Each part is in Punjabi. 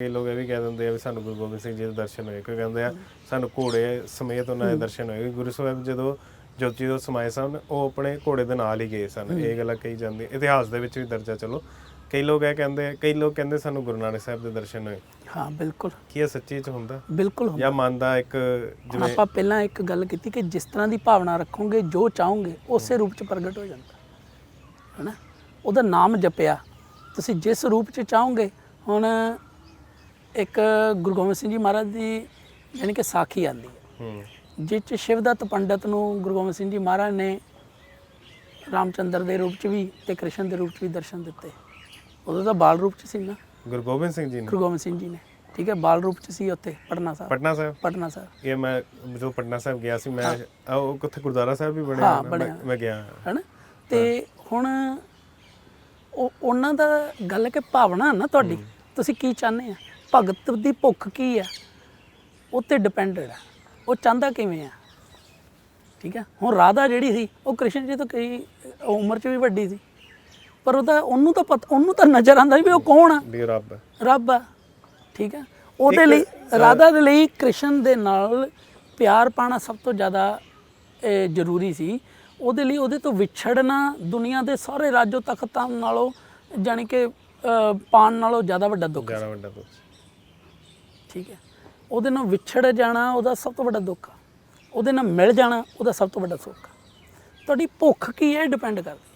ਕਈ ਲੋਕ ਇਹ ਵੀ ਕਹਿ ਦਿੰਦੇ ਆ ਵੀ ਸਾਨੂੰ ਗੁਰੂ ਗੋਬਿੰਦ ਸਿੰਘ ਜੀ ਦੇ ਦਰਸ਼ਨ ਹੋਏ। ਕੋਈ ਕਹਿੰਦੇ ਆ ਸਾਨੂੰ ਘੋੜੇ ਸਮੇਤ ਉਹਨਾਂ ਦੇ ਦਰਸ਼ਨ ਹੋਏ। ਗੁਰੂ ਸਾਹਿਬ ਜਦੋਂ ਜੋਤੀ ਜੋ ਸਮਾਏ ਸਨ ਉਹ ਆਪਣੇ ਘੋੜੇ ਦੇ ਨਾਲ ਹੀ ਗਏ ਸਨ। ਇਹ ਗੱਲਾਂ ਕਹੀ ਜਾਂਦੀ ਇਤਿਹਾਸ ਦੇ ਵਿੱਚ ਵੀ ਦਰਜਾ ਚਲੋ। ਕਈ ਲੋਕ ਇਹ ਕਹਿੰਦੇ ਕਈ ਲੋਕ ਕਹਿੰਦੇ ਸਾਨੂੰ ਗੁਰੂ ਨਾਨਕ ਸਾਹਿਬ ਦੇ ਦਰਸ਼ਨ ਹੋਏ। ਹਾਂ ਬਿਲਕੁਲ। ਕੀ ਇਹ ਸੱਚੀ ਚ ਹੁੰਦਾ? ਬਿਲਕੁਲ ਹੁੰਦਾ। ਜਾਂ ਮਨ ਦਾ ਇੱਕ ਜਿਵੇਂ ਆਪਾਂ ਪਹਿਲਾਂ ਇੱਕ ਗੱਲ ਕੀਤੀ ਕਿ ਜਿਸ ਤਰ੍ਹਾਂ ਦੀ ਭਾਵਨਾ ਰੱਖੋਗੇ ਜੋ ਚਾਹੋਗੇ ਉਸੇ ਰੂਪ ਚ ਪ੍ਰਗਟ ਹੋ ਜਾਂਦਾ। ਹੈਨਾ? ਉਹਦਾ ਨਾਮ ਜਪਿਆ। ਤੁਸੀਂ ਜਿਸ ਰੂਪ ਚ ਚਾਹੋਗੇ ਹੁਣ ਇੱਕ ਗੁਰੂ ਗੋਬਿੰਦ ਸਿੰਘ ਜੀ ਮਹਾਰਾਜ ਦੀ ਯਾਨੀ ਕਿ ਸਾਖੀ ਆਂਦੀ ਹੈ। ਜਿਸ ਚ ਸ਼ਿਵਦੱਤ ਪੰਡਤ ਨੂੰ ਗੁਰੂ ਗੋਬਿੰਦ ਸਿੰਘ ਜੀ ਮਹਾਰਾਜ ਨੇ ਰਾਮਚੰਦਰ ਦੇ ਰੂਪ ਚ ਵੀ ਤੇ ਕ੍ਰਿਸ਼ਨ ਦੇ ਰੂਪ ਚ ਵੀ ਦਰਸ਼ਨ ਦਿੱਤੇ। ਉਦੋਂ ਤਾਂ ਬਾਲ ਰੂਪ ਚ ਸੀ ਨਾ। ਗੁਰੂ ਗੋਬਿੰਦ ਸਿੰਘ ਜੀ ਨੇ? ਗੁਰੂ ਗੋਬਿੰਦ ਸਿੰਘ ਜੀ ਨੇ। ਠੀਕ ਹੈ ਬਾਲ ਰੂਪ ਚ ਸੀ ਉੱਥੇ ਪਟਨਾ ਸਾਹਿਬ। ਪਟਨਾ ਸਾਹਿਬ? ਪਟਨਾ ਸਾਹਿਬ। ਇਹ ਮੈਂ ਜਦੋਂ ਪਟਨਾ ਸਾਹਿਬ ਗਿਆ ਸੀ ਮੈਂ ਉਹ ਕਿੱਥੇ ਗੁਰਦੁਆਰਾ ਸਾਹਿਬ ਵੀ ਬਣਿਆ ਮੈਂ- ਗਿਆ। ਹੈਨਾ? ਤੇ ਹੁਣ ਉਹ ਉਹਨਾਂ ਦਾ ਗੱਲ ਕਿ ਭਾਵਨਾ ਨਾ ਤੁਹਾਡੀ। ਤੁਸੀਂ ਕੀ ਚਾਹੁੰਦੇ ਆ? ਭਗਤ ਦੀ ਭੁੱਖ ਕੀ ਆ ਉਹ ਤੇ ਡਿਪੈਂਡਡ ਆ ਉਹ ਚਾਹੁੰਦਾ ਕਿਵੇਂ ਆ ਠੀਕ ਹੈ? ਹੁਣ ਰਾਧਾ ਜਿਹੜੀ ਸੀ ਉਹ ਕ੍ਰਿਸ਼ਨ ਜੀ ਤੋਂ ਕਈ ਉਮਰ 'ਚ ਵੀ ਵੱਡੀ ਸੀ। ਪਰ ਉਹਦਾ ਉਹਨੂੰ ਤਾਂ ਪਤਾ ਉਹਨੂੰ ਤਾਂ ਨਜ਼ਰ ਆਉਂਦਾ ਵੀ ਉਹ ਕੌਣ ਆ? ਵੀ ਰੱਬ ਹੈ। ਰੱਬ ਆ। ਠੀਕ ਹੈ? ਉਹਦੇ ਲਈ ਰਾਧਾ ਦੇ ਲਈ ਕ੍ਰਿਸ਼ਨ ਦੇ ਨਾਲ ਪਿਆਰ ਪਾਣਾ ਸਭ ਤੋਂ ਜ਼ਿਆਦਾ ਜ਼ਰੂਰੀ ਸੀ। ਉਹਦੇ ਲਈ ਉਹਦੇ ਤੋਂ ਵਿਛੜਨਾ ਦੁਨੀਆ ਦੇ ਸਾਰੇ ਰਾਜੋ ਤਖਤਾਂ ਨਾਲੋਂ ਜਾਣੀ ਕਿ ਪਾਣ ਨਾਲੋਂ ਜ਼ਿਆਦਾ ਵੱਡਾ ਦੁੱਖ ਜ਼ਿਆਦਾ ਵੱਡਾ ਦੁੱਖ ਠੀਕ ਹੈ। ਉਹਦੇ ਨਾਲ ਵਿਛੜ ਜਾਣਾ ਉਹਦਾ ਸਭ ਤੋਂ ਵੱਡਾ ਦੁੱਖ ਆ। ਉਹਦੇ ਨਾਲ ਮਿਲ ਜਾਣਾ ਉਹਦਾ ਸਭ ਤੋਂ ਵੱਡਾ ਸੁੱਖ ਆ। ਤੁਹਾਡੀ ਭੁੱਖ ਕੀ ਹੈ ਡਿਪੈਂਡ ਕਰਦੀ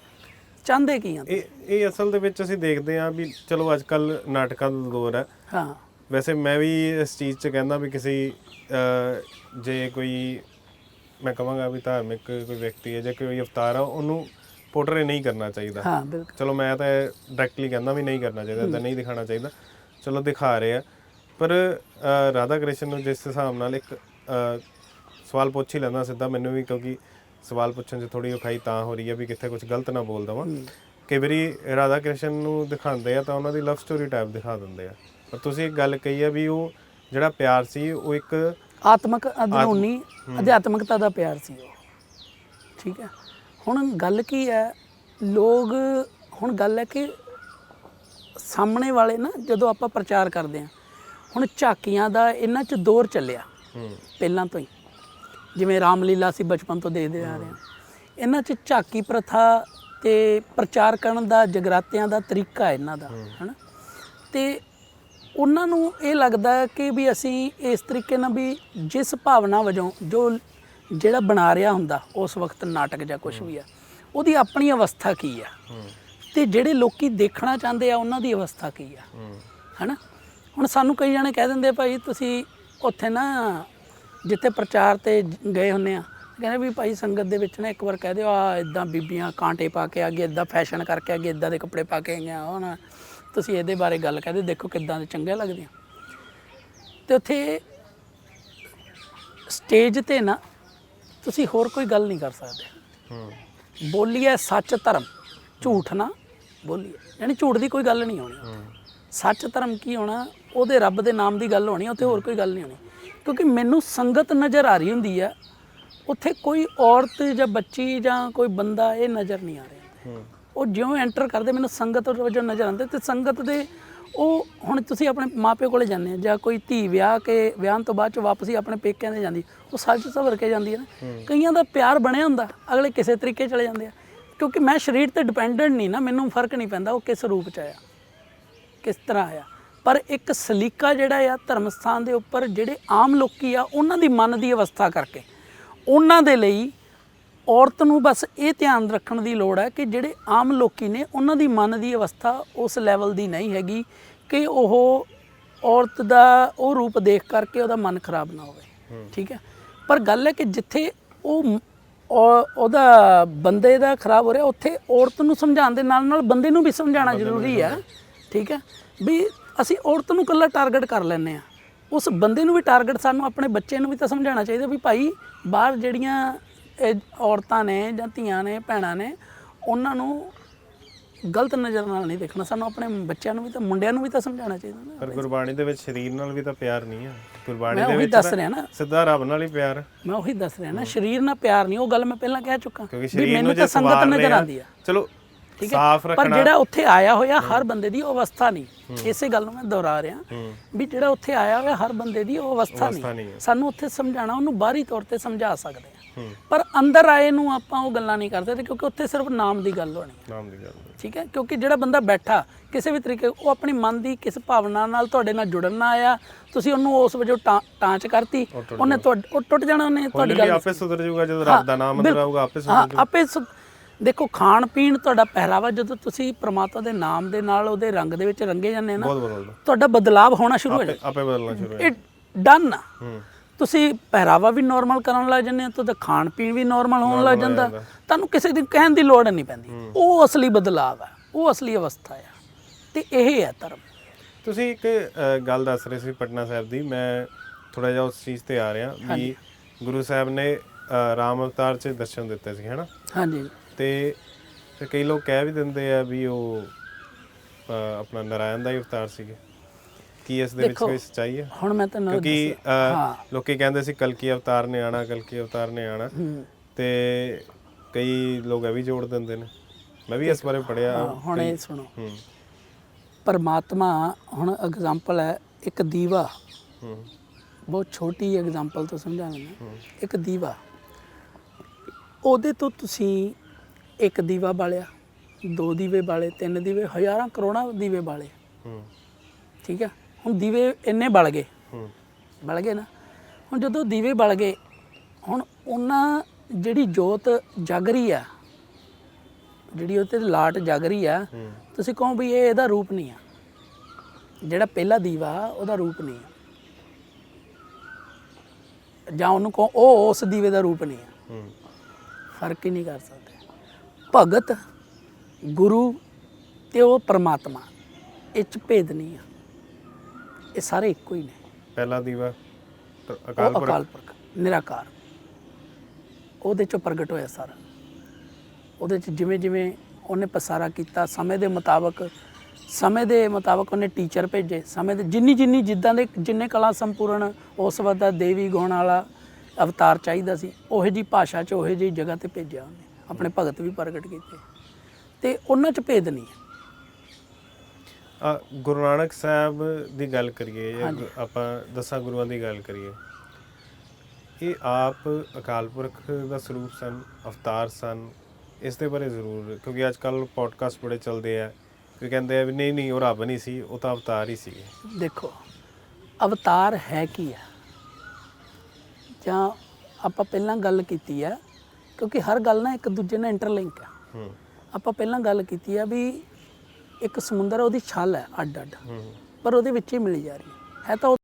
ਚਾਹੁੰਦੇ ਕੀ ਆ ਇਹ ਇਹ ਅਸਲ ਦੇ ਵਿੱਚ ਅਸੀਂ ਦੇਖਦੇ ਹਾਂ ਵੀ ਚਲੋ ਅੱਜ ਕੱਲ ਨਾਟਕਾਂ ਦਾ ਦੌਰ ਹੈ। ਹਾਂ। ਵੈਸੇ ਮੈਂ ਵੀ ਇਸ ਚੀਜ਼ 'ਚ ਕਹਿੰਦਾ ਵੀ ਕਿਸੇ ਜੇ ਕੋਈ ਮੈਂ ਕਹਾਂਗਾ ਵੀ ਧਾਰਮਿਕ ਕੋਈ ਵਿਅਕਤੀ ਹੈ ਜਾਂ ਕੋਈ ਅਵਤਾਰ ਆ ਉਹਨੂੰ ਪੋਰਟਰੇ ਨਹੀਂ ਕਰਨਾ ਚਾਹੀਦਾ। ਹਾਂ ਬਿਲਕੁਲ। ਚਲੋ ਮੈਂ ਤਾਂ ਡਾਇਰੈਕਟਲੀ ਕਹਿੰਦਾ ਵੀ ਨਹੀਂ ਕਰਨਾ ਚਾਹੀਦਾ ਤਾਂ ਨਹੀਂ ਦਿਖਾਣਾ ਚਾਹੀਦਾ। ਚਲੋ ਦਿਖਾ ਰਹੇ ਆ। ਪਰ ਰਾਧਾ ਕ੍ਰਿਸ਼ਨ ਨੂੰ ਜਿਸ ਹਿਸਾਬ ਨਾਲ ਇੱਕ ਸਵਾਲ ਪੁੱਛ ਹੀ ਲੈਂਦਾ ਸਿੱਧਾ ਮੈਨੂੰ ਵੀ ਕਿਉਂਕਿ ਸਵਾਲ ਪੁੱਛਣ 'ਚ ਥੋੜੀ ਔਖਾਈ ਤਾਂ ਹੋ ਰਹੀ ਹੈ ਵੀ ਕਿੱਥੇ ਕੁਝ ਗਲਤ ਨਾ ਬੋਲ ਦਵਾਂ। ਕਈ ਵਾਰੀ ਰਾਧਾ ਕ੍ਰਿਸ਼ਨ ਨੂੰ ਦਿਖਾਉਂਦੇ ਆ ਤਾਂ ਉਹਨਾਂ ਦੀ ਲਵ ਸਟੋਰੀ ਟਾਈਪ ਦਿਖਾ ਦਿੰਦੇ ਆ। ਪਰ ਤੁਸੀਂ ਇੱਕ ਗੱਲ ਕਹੀ ਆ ਵੀ ਉਹ ਜਿਹੜਾ ਪਿਆਰ ਸੀ ਉਹ ਇੱਕ ਆਤਮਕ ਅੰਦਰੂਨੀ ਅਧਿਆਤਮਕਤਾ ਦਾ ਪਿਆਰ ਸੀ ਉਹ। ਠੀਕ ਹੈ? ਹੁਣ ਗੱਲ ਕੀ ਹੈ? ਲੋਕ ਹੁਣ ਗੱਲ ਹੈ ਕਿ ਸਾਹਮਣੇ ਵਾਲੇ ਨਾ ਜਦੋਂ ਆਪਾਂ ਪ੍ਰਚਾਰ ਕਰਦੇ ਹਾਂ ਹੁਣ ਝਾਕੀਆਂ ਦਾ ਇਹਨਾਂ 'ਚ ਦੌਰ ਚੱਲਿਆ ਪਹਿਲਾਂ ਤੋਂ ਹੀ। ਜਿਵੇਂ ਰਾਮਲੀਲਾ ਸੀ ਬਚਪਨ ਤੋਂ ਦੇਖਦੇ ਆ ਰਹੇ ਹਾਂ। ਇਹਨਾਂ 'ਚ ਝਾਕੀ ਪ੍ਰਥਾ ਤੇ ਪ੍ਰਚਾਰ ਕਰਨ ਦਾ ਜਗਰਾਤਿਆਂ ਦਾ ਤਰੀਕਾ ਇਹਨਾਂ ਦਾ ਹਨਾ? ਤੇ ਉਹਨਾਂ ਨੂੰ ਇਹ ਲੱਗਦਾ ਕਿ ਵੀ ਅਸੀਂ ਇਸ ਤਰੀਕੇ ਨਾਲ ਵੀ ਜਿਸ ਭਾਵਨਾ ਵਜੋਂ ਜੋ ਜਿਹੜਾ ਬਣਾ ਰਿਹਾ ਹੁੰਦਾ ਉਸ ਵਕਤ ਨਾਟਕ ਜਾਂ ਕੁਝ ਵੀ ਆ ਉਹਦੀ ਆਪਣੀ ਅਵਸਥਾ ਕੀ ਆ? ਤੇ ਜਿਹੜੇ ਲੋਕੀ ਦੇਖਣਾ ਚਾਹੁੰਦੇ ਆ ਉਹਨਾਂ ਦੀ ਅਵਸਥਾ ਕੀ ਆ? ਹੈਨਾ? ਹੁਣ ਸਾਨੂੰ ਕਈ ਜਣੇ ਕਹਿ ਦਿੰਦੇ ਭਾਈ ਤੁਸੀਂ ਉੱਥੇ ਨਾ ਜਿੱਥੇ ਪ੍ਰਚਾਰ ਤੇ ਗਏ ਹੁੰਨੇ ਆ ਕਹਿੰਦੇ ਵੀ ਭਾਈ ਸੰਗਤ ਦੇ ਵਿੱਚ ਨਾ ਇੱਕ ਵਾਰ ਕਹਿ ਦਿਓ ਆ ਇਦਾਂ ਬੀਬੀਆਂ ਕਾਂਟੇ ਪਾ ਕੇ ਅੱਗੇ ਇਦਾਂ ਫੈਸ਼ਨ ਕਰਕੇ ਅੱਗੇ ਇਦਾਂ ਦੇ ਕੱਪੜੇ ਪਾ ਕੇ ਆਈਆਂ ਨਾ ਤੁਸੀਂ ਇਹਦੇ ਬਾਰੇ ਗੱਲ ਕਹਦੇ ਦੇਖੋ ਕਿੱਦਾਂ ਦੇ ਚੰਗੇ ਲੱਗਦੇ ਆ। ਤੇ ਉੱਥੇ ਸਟੇਜ ਤੇ ਨਾ ਤੁਸੀਂ ਹੋਰ ਕੋਈ ਗੱਲ ਨਹੀਂ ਕਰ ਸਕਦੇ। ਹੂੰ। ਬੋਲੀਏ ਸੱਚ ਧਰਮ ਝੂਠ ਨਾ ਬੋਲੀਏ ਯਾਨੀ ਝੂਠ ਦੀ ਕੋਈ ਗੱਲ ਨਹੀਂ ਹੋਣੀ। ਸੱਚ ਧਰਮ ਕੀ ਹੋਣਾ? ਉਹਦੇ ਰੱਬ ਦੇ ਨਾਮ ਦੀ ਗੱਲ ਹੋਣੀ ਉੱਥੇ ਹੋਰ ਕੋਈ ਗੱਲ ਨਹੀਂ ਹੋਣੀ। ਕਿਉਂਕਿ ਮੈਨੂੰ ਸੰਗਤ ਨਜ਼ਰ ਆ ਰਹੀ ਹੁੰਦੀ ਆ ਉੱਥੇ ਕੋਈ ਔਰਤ ਜਾਂ ਬੱਚੀ ਜਾਂ ਕੋਈ ਬੰਦਾ ਇਹ ਨਜ਼ਰ ਨਹੀਂ ਆ ਰਿਹਾ। ਉਹ ਜਿਉਂ ਐਂਟਰ ਕਰਦੇ ਮੈਨੂੰ ਸੰਗਤ ਵਜੋਂ ਨਜ਼ਰ ਆਉਂਦੇ ਤੇ ਸੰਗਤ ਦੇ ਉਹ ਹੁਣ ਤੁਸੀਂ ਆਪਣੇ ਮਾਪੇ ਕੋਲੇ ਜਾਂਦੇ ਆ ਜਾਂ ਕੋਈ ਧੀ ਵਿਆਹ ਕੇ ਵਿਆਹ ਤੋਂ ਬਾਅਦ ਚ ਵਾਪਸੀ ਆਪਣੇ ਪੇਕਿਆਂ ਦੇ ਜਾਂਦੀ ਉਹ ਸੱਚ ਸਵਰ ਕੇ ਜਾਂਦੀ ਹੈ ਨਾ। ਕਈਆਂ ਦਾ ਪਿਆਰ ਬਣਿਆ ਹੁੰਦਾ ਅਗਲੇ ਕਿਸੇ ਤਰੀਕੇ ਚਲੇ ਜਾਂਦੇ ਆ। ਕਿਉਂਕਿ ਮੈਂ ਸਰੀਰ ਤੇ ਡਿਪੈਂਡੈਂਟ ਨਹੀਂ ਨਾ ਮੈਨੂੰ ਫ਼ਰਕ ਨਹੀਂ ਪੈਂਦਾ ਉਹ ਕਿਸ ਰੂਪ ਚ ਆਇਆ ਕਿਸ ਤਰ੍ਹਾਂ ਆਇਆ। ਪਰ ਇੱਕ ਸਲੀਕਾ ਜਿਹੜਾ ਆ ਧਰਮ ਸਥਾਨ ਦੇ ਉੱਪਰ ਜਿਹੜੇ ਆਮ ਲੋਕੀ ਆ ਉਹਨਾਂ ਦੀ ਮਨ ਦੀ ਅਵਸਥਾ ਕਰਕੇ। ਉਹਨਾਂ ਦੇ ਲਈ ਔਰਤ ਨੂੰ ਬਸ ਇਹ ਧਿਆਨ ਰੱਖਣ ਦੀ ਲੋੜ ਹੈ ਕਿ ਜਿਹੜੇ ਆਮ ਲੋਕੀ ਨੇ ਉਹਨਾਂ ਦੀ ਮਨ ਦੀ ਅਵਸਥਾ ਉਸ ਲੈਵਲ ਦੀ ਨਹੀਂ ਹੈਗੀ ਕਿ ਉਹ ਔਰਤ ਦਾ ਉਹ ਰੂਪ ਦੇਖ ਕਰਕੇ ਉਹਦਾ ਮਨ ਖਰਾਬ ਨਾ ਹੋਵੇ। ਠੀਕ ਹੈ? ਪਰ ਗੱਲ ਹੈ ਕਿ ਜਿੱਥੇ ਉਹ ਉਹਦਾ ਬੰਦੇ ਦਾ ਖਰਾਬ ਹੋ ਰਿਹਾ ਉੱਥੇ ਔਰਤ ਨੂੰ ਸਮਝਾਉਣ ਦੇ ਨਾਲ ਨਾਲ ਬੰਦੇ ਨੂੰ ਵੀ ਸਮਝਾਉਣਾ ਜ਼ਰੂਰੀ ਹੈ। ਠੀਕ ਹੈ? ਵੀ ਅਸੀਂ ਔਰਤ ਨੂੰ ਇਕੱਲਾ ਟਾਰਗੇਟ ਕਰ ਲੈਂਦੇ ਆ ਉਸ ਬੰਦੇ ਨੂੰ ਵੀ ਟਾਰਗੇਟ ਸਾਨੂੰ ਆਪਣੇ ਬੱਚੇ ਨੂੰ ਵੀ ਤਾਂ ਸਮਝਾਉਣਾ ਚਾਹੀਦਾ ਵੀ ਭਾਈ ਬਾਹਰ ਜਿਹੜੀਆਂ ਔਰਤਾਂ ਨੇ ਜਾਂ ਧੀਆਂ ਨੇ ਭੈਣਾਂ ਨੇ ਉਹਨਾਂ ਨੂੰ ਗਲਤ ਨਜ਼ਰ ਨਾਲ ਨਹੀਂ ਦੇਖਣਾ। ਸਾਨੂੰ ਆਪਣੇ ਬੱਚਿਆਂ ਨੂੰ ਵੀ ਤਾਂ ਮੁੰਡਿਆਂ ਨੂੰ ਵੀ ਤਾਂ ਸਮਝਾਉਣਾ ਚਾਹੀਦਾ ਨਾ। ਪਰ ਗੁਰਬਾਣੀ ਦੇ ਵਿੱਚ ਸਰੀਰ ਨਾਲ ਵੀ ਤਾਂ ਪਿਆਰ ਨਹੀਂ ਹੈ ਗੁਰਬਾਣੀ ਮੈਂ ਦੇ ਉਹੀ ਵਿੱਚ ਦੱਸ ਰਿਹਾ ਨਾ। ਸਿੱਧਾ ਰੱਬ ਨਾਲ ਹੀ ਪਿਆਰ। ਮੈਂ ਉਹੀ ਦੱਸ ਰਿਹਾ ਨਾ ਸਰੀਰ ਨਾਲ ਪਿਆਰ ਨਹੀਂ ਉਹ ਗੱਲ ਮੈਂ ਪਹਿਲਾਂ ਕਹਿ ਚੁੱਕਾ ਵੀ ਮੈਨੂੰ ਤਾਂ ਸੰਗਤ ਨਜ਼ਰ ਆਉਂਦੀ ਆ। ਚਲੋ ਠੀਕ ਹੈ? ਪਰ ਜਿਹੜਾ ਉੱਥੇ ਆਇਆ ਹੋਇਆ ਹਰ ਬੰਦੇ ਦੀ ਉਹ ਅਵਸਥਾ ਨਹੀਂ। ਇਸੇ ਗੱਲ ਨੂੰ ਮੈਂ ਦੁਹਰਾ ਰਿਹਾ। ਵੀ ਜਿਹੜਾ ਉੱਥੇ ਆਇਆ ਹੋਇਆ ਹਰ ਬੰਦੇ ਦੀ ਉਹ ਅਵਸਥਾ ਨਹੀਂ। ਸਾਨੂੰ ਉੱਥੇ ਸਮਝਾਣਾ ਉਹਨੂੰ ਬਾਹਰੀ ਤੌਰ ਤੇ ਸਮਝਾ ਸਕਦੇ ਹੂੰ। ਪਰ ਅੰਦਰ ਆਏ ਨੂੰ ਆਪਾਂ ਉਹ ਗੱਲਾਂ ਨਹੀਂ ਕਰਦੇ ਕਿਉਂਕਿ ਉੱਥੇ ਸਿਰਫ ਨਾਮ ਦੀ ਗੱਲ ਹੋਣੀ। ਨਾਮ ਦੀ ਗੱਲ। ਠੀਕ ਹੈ? ਕਿਉਂਕਿ ਜਿਹੜਾ ਬੰਦਾ ਬੈਠਾ ਕਿਸੇ ਵੀ ਤਰੀਕੇ ਉਹ ਆਪਣੀ ਮਨ ਦੀ ਕਿਸ ਭਾਵਨਾ ਨਾਲ ਤੁਹਾਡੇ ਨਾਲ ਜੁੜਨ ਨਾ ਆਇਆ ਤੁਸੀਂ ਉਹਨੂੰ ਉਸ ਵਜੋਂ ਟਾਂਚ ਕਰਤੀ ਉਹਨੇ ਤੁਹਾਡ- ਉਹ ਟੁੱਟ ਜਾਣਾ ਉਹਨੇ ਤੁਹਾਡੀ ਗੱਲ ਆਪੇ ਸੁਧਰ ਜਾਊਗਾ ਜਦੋਂ ਰੱਬ ਦਾ ਨਾਮ ਅੰਦਰ। ਆਊਗਾ ਆਪੇ ਸੁਧਰ ਆਪੇ ਸੁ- ਦੇਖੋ ਖਾਣ ਪੀਣ ਤੁਹਾਡਾ ਪਹਿਰਾਵਾ ਜਦੋਂ ਤੁਸੀਂ ਪ੍ਰਮਾਤਮਾ ਦੇ ਨਾਮ ਦੇ ਨਾਲ ਉਹਦੇ ਰੰਗ ਦੇ ਵਿੱਚ ਰੰਗੇ ਜਾਂਦੇ ਨਾ ਬਹੁਤ ਬਦਲਦਾ। ਤੁਹਾਡਾ ਬਦਲਾਵ ਹੋਣਾ ਸ਼ੁਰੂ ਹੋ ਆਪੇ ਆਪੇ ਬਦਲਣਾ ਸ਼ੁਰੂ ਜਾਂਦਾ। ਇਹ ਡਨ ਹੂੰ। ਤੁਸੀਂ ਪਹਿਰਾਵਾ ਵੀ ਨਾਰਮਲ ਕਰਨ ਲੱਗ ਜਾਂਦੇ ਹੋ ਤੁਹਾਡਾ ਖਾਣ ਪੀਣ ਵੀ ਨਾਰਮਲ ਹੋਣ ਲੱਗ ਜਾਂਦਾ। ਤੁਹਾਨੂੰ ਕਿਸੇ ਦੀ ਕਹਿਣ ਦੀ ਲੋੜ ਨਹੀਂ ਪੈਂਦੀ। ਉਹ ਅਸਲੀ ਬਦਲਾਵ ਹੈ ਉਹ ਅਸਲੀ ਅਵਸਥਾ ਹੈ ਤੇ ਇਹ ਹੈ ਧਰਮ। ਤੁਸੀਂ ਇੱਕ ਗੱਲ ਦੱਸ ਰਹੇ ਸੀ ਪਟਨਾ ਸਾਹਿਬ ਦੀ। ਮੈਂ ਥੋੜਾ ਜਿਹਾ ਉਸ ਚੀਜ਼ ਤੇ ਆ ਰਿਹਾ ਵੀ ਗੁਰੂ ਸਾਹਿਬ ਨੇ ਰਾਮ ਅਵਤਾਰ 'ਚ ਦਰਸ਼ਨ ਦਿੱਤੇ ਸੀ ਹੈਨਾ ਹਾਂਜੀ। ਤੇ ਫਿਰ ਕਈ ਲੋਕ ਕਹਿ ਵੀ ਦਿੰਦੇ ਆ ਵੀ ਉਹ ਆਪਣਾ ਨਾਰਾਇਣ ਦਾ ਹੀ ਅਵਤਾਰ ਸੀਗੇ। ਕੀ ਇਸ ਦੇ ਵਿੱਚ ਕੋਈ ਸੱਚਾਈ ਹੈ ਹੁਣ ਮੈਂ ਤੁਹਾਨੂੰ ਕਿਉਂਕਿ ਲੋਕੀ ਕਹਿੰਦੇ ਸੀ ਕਲਕੀ ਅਵਤਾਰ ਨੇ ਆਣਾ ਕਲਕੀ ਅਵਤਾਰ ਨੇ ਆਣਾ। ਤੇ ਕਈ ਲੋਕ ਇਹ ਵੀ ਜੋੜ ਦਿੰਦੇ ਨੇ। ਮੈਂ ਵੀ ਇਸ ਬਾਰੇ ਪੜਿਆ ਹਾਂ, ਹੁਣ ਇਹ ਸੁਣੋ। ਹੂੰ। ਪਰਮਾਤਮਾ ਹੁਣ ਐਗਜ਼ਾਮਪਲ ਹੈ ਇੱਕ ਦੀਵਾ। ਹੂੰ। ਬਹੁਤ ਛੋਟੀ ਐਗਜ਼ਾਮਪਲ ਤੋਂ ਸਮਝਾ ਲੈਂਦਾ। ਇੱਕ ਦੀਵਾ। ਉਹਦੇ ਤੋਂ ਤੁਸੀਂ ਇੱਕ ਦੀਵਾ ਬਾਲਿਆ ਦੋ ਦੀਵੇ ਬਾਲੇ ਤਿੰਨ ਦੀਵੇ ਹਜ਼ਾਰਾਂ ਕਰੋੜਾਂ ਦੀਵੇ ਬਾਲੇ। ਹੂੰ। ਠੀਕ ਹੈ ਹੁਣ ਦੀਵੇ ਇੰਨੇ ਬਲ ਗਏ। ਹੂੰ। ਬਲ ਗਏ ਨਾ? ਹੁਣ ਜਦੋਂ ਦੀਵੇ ਬਲ ਗਏ ਹੁਣ ਉਹਨਾਂ ਜਿਹੜੀ ਜੋਤ ਜਗ ਰਹੀ ਆ ਜਿਹੜੀ ਉਹ ਤੇ ਲਾਟ ਜਗ ਰਹੀ ਆ ਤੁਸੀਂ ਕਹੋ ਵੀ ਇਹ ਇਹਦਾ ਰੂਪ ਨਹੀਂ ਆ। ਜਿਹੜਾ ਪਹਿਲਾ ਦੀਵਾ ਉਹਦਾ ਰੂਪ ਨਹੀਂ ਆ। ਜਾਂ ਉਹਨੂੰ ਕਹੋ ਉਹ ਉਸ ਦੀਵੇ ਦਾ ਰੂਪ ਨਹੀਂ ਆ। ਹੂੰ। ਫ਼ਰਕ ਹੀ ਨਹੀਂ ਕਰ ਸਕਦੇ। ਭਗਤ ਗੁਰੂ ਤੇ ਉਹ ਪਰਮਾਤਮਾ। ਇਹ ਚ ਭੇਦ ਨਹੀਂ ਆ। ਇਹ ਸਾਰੇ ਇੱਕੋ ਹੀ ਨੇ। ਪਹਿਲਾ ਦੀਵਾ ਤ- ਉਹ ਅਕਾਲ ਪੁਰਖ। ਅਕਾਲ ਪੁਰਖ ਨਿਰਾਕਾਰ। ਉਹਦੇ ਚੋਂ ਪ੍ਰਗਟ ਹੋਇਆ ਸਾਰਾ। ਉਹਦੇ ਚ ਜਿਵੇਂ ਜਿਵੇਂ ਉਹਨੇ ਪਸਾਰਾ ਕੀਤਾ ਸਮੇਂ ਦੇ ਮੁਤਾਬਕ ਸਮੇਂ ਦੇ ਮੁਤਾਬਕ ਉਹਨੇ ਟੀਚਰ ਭੇਜੇ। ਸਮੇਂ ਦੇ ਜਿੰਨੀ ਜਿੰਨੀ ਜਿੱਦਾਂ ਦੇ ਜਿੰਨੇ ਕਲਾ ਸੰਪੂਰਨ ਉਸ ਵਕਤ ਦਾ ਦੇਵੀ ਗੁਣ ਵਾਲਾ ਅਵਤਾਰ ਚਾਹੀਦਾ ਸੀ ਉਹੇ ਜੀ ਭਾਸ਼ਾ ਚ ਉਹੇ ਜੀ ਜਗ੍ਹਾ ਤੇ ਭੇਜਿਆ ਉਹਨੇ। ਆਪਣੇ ਭਗਤ ਵੀ ਪ੍ਰਗਟ ਕੀਤੇ। ਤੇ ਉਹਨਾਂ ਚ ਭੇਦ ਨਹੀਂ ਹੈ। ਅ, ਗੁਰੂ ਨਾਨਕ ਸਾਹਿਬ ਦੀ ਗੱਲ ਕਰੀਏ ਜਾਂ ਗੁ- ਆਪਾਂ ਦਸਾਂ ਗੁਰੂਆਂ ਦੀ ਗੱਲ ਕਰੀਏ ਇਹ ਆਪ ਅਕਾਲ ਪੁਰਖ ਦਾ ਸਰੂਪ ਸਨ ਅਵਤਾਰ ਸਨ ਇਸ ਦੇ ਬਾਰੇ ਜ਼ਰੂਰ ਕਿਉਂਕਿ ਅੱਜ ਕੱਲ ਪੋਡਕਾਸਟ ਬੜੇ ਚੱਲਦੇ ਆ ਕਿ ਕਹਿੰਦੇ ਆ ਵੀ ਨਹੀਂ ਨਹੀਂ ਉਹ ਰੱਬ ਨਹੀਂ ਸੀ ਉਹ ਤਾਂ ਅਵਤਾਰ ਹੀ ਸੀਗੇ। ਦੇਖੋ ਅਵਤਾਰ ਹੈ ਕੀ ਹੈ ਜਾਂ ਆਪਾਂ ਪਹਿਲਾਂ ਗੱਲ ਕੀਤੀ ਹੈ ਕਿਉਂਕਿ ਹਰ ਗੱਲ ਨਾ ਇੱਕ ਦੂਜੇ ਨਾਲ ਇੰਟਰਲਿੰਕ ਹੈ ਹੂੰ। ਆਪਾਂ ਪਹਿਲਾਂ ਗੱਲ ਕੀਤੀ ਹੈ ਵੀ ਇੱਕ ਸਮੁੰਦਰ ਉਹਦੀ ਛੱਲ ਹੈ ਅੱਡ ਅੱਡ ਪਰ ਉਹਦੇ ਵਿੱਚ ਹੀ ਮਿਲੀ ਜਾ ਰਹੀ ਹੈ। ਹੈ ਤਾਂ ਉਹ